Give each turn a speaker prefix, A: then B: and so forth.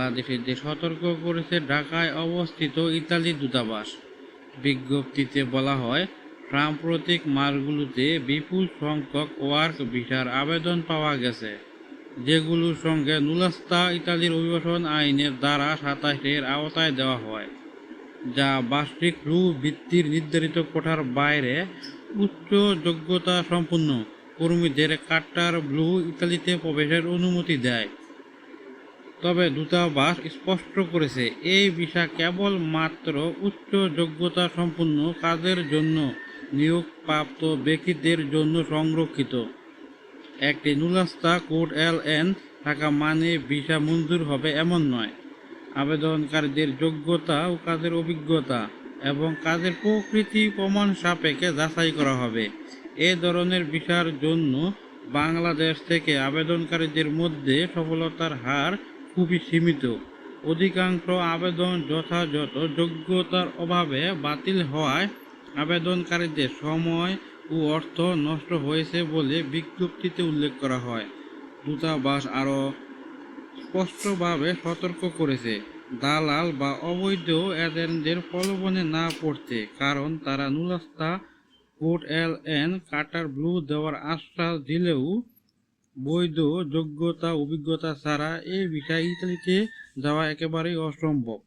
A: বাংলাদেশিদের সতর্ক করেছে ঢাকায় অবস্থিত ইতালি দূতাবাস। বিজ্ঞপ্তিতে বলা হয় সাম্প্রতিক মাসগুলোতে বিপুল সংখ্যক ওয়ার্ক ভিসার আবেদন পাওয়া গেছে, যেগুলোর সঙ্গে নুলাস্তা ইতালির অভিবাসন আইনের দ্বারা সাতাশের আওতায় দেওয়া হয়, যা বার্ষিক রু ভিত্তির নির্ধারিত কোঠার বাইরে উচ্চ যোগ্যতা সম্পন্ন কর্মীদের কাটার ব্লু ইতালিতে প্রবেশের অনুমতি দেয়। তবে দূতাবাস স্পষ্ট করেছে, এই ভিসা কেবল মাত্র উচ্চ যোগ্যতা সম্পন্ন কাজের জন্য নিয়োগপ্রাপ্ত ব্যক্তিদের জন্য সংরক্ষিত। একটি নুলাস্তা কোড এল এন থাকা মানে ভিসা মঞ্জুর হবে এমন নয়। আবেদনকারীদের যোগ্যতা ও কাজের অভিজ্ঞতা এবং কাজের প্রকৃতি প্রমাণ সাপেক্ষে যাচাই করা হবে। এ ধরনের ভিসার জন্য বাংলাদেশ থেকে আবেদনকারীদের মধ্যে সফলতার হার খুবই সীমিত। অধিকাংশ আবেদন যথাযথ, যোগ্যতার অভাবে বাতিল হওয়ায় আবেদনকারীদের সময় ও অর্থ নষ্ট হয়েছে বলে বিজ্ঞপ্তিতে উল্লেখ করা হয়। দূতাবাস আরও স্পষ্টভাবে সতর্ক করেছে, দালাল বা অবৈধ এজেন্টদের প্রলোভনে না পড়তে, কারণ তারা নুলাস্তা কোড এল এন কাটার ব্লু দেওয়ার আশ্বাস দিলেও বৈধ যোগ্যতা অভিজ্ঞতা ছাড়া এই বিষয়ে ইতালিতে যাওয়া একেবারেই অসম্ভব।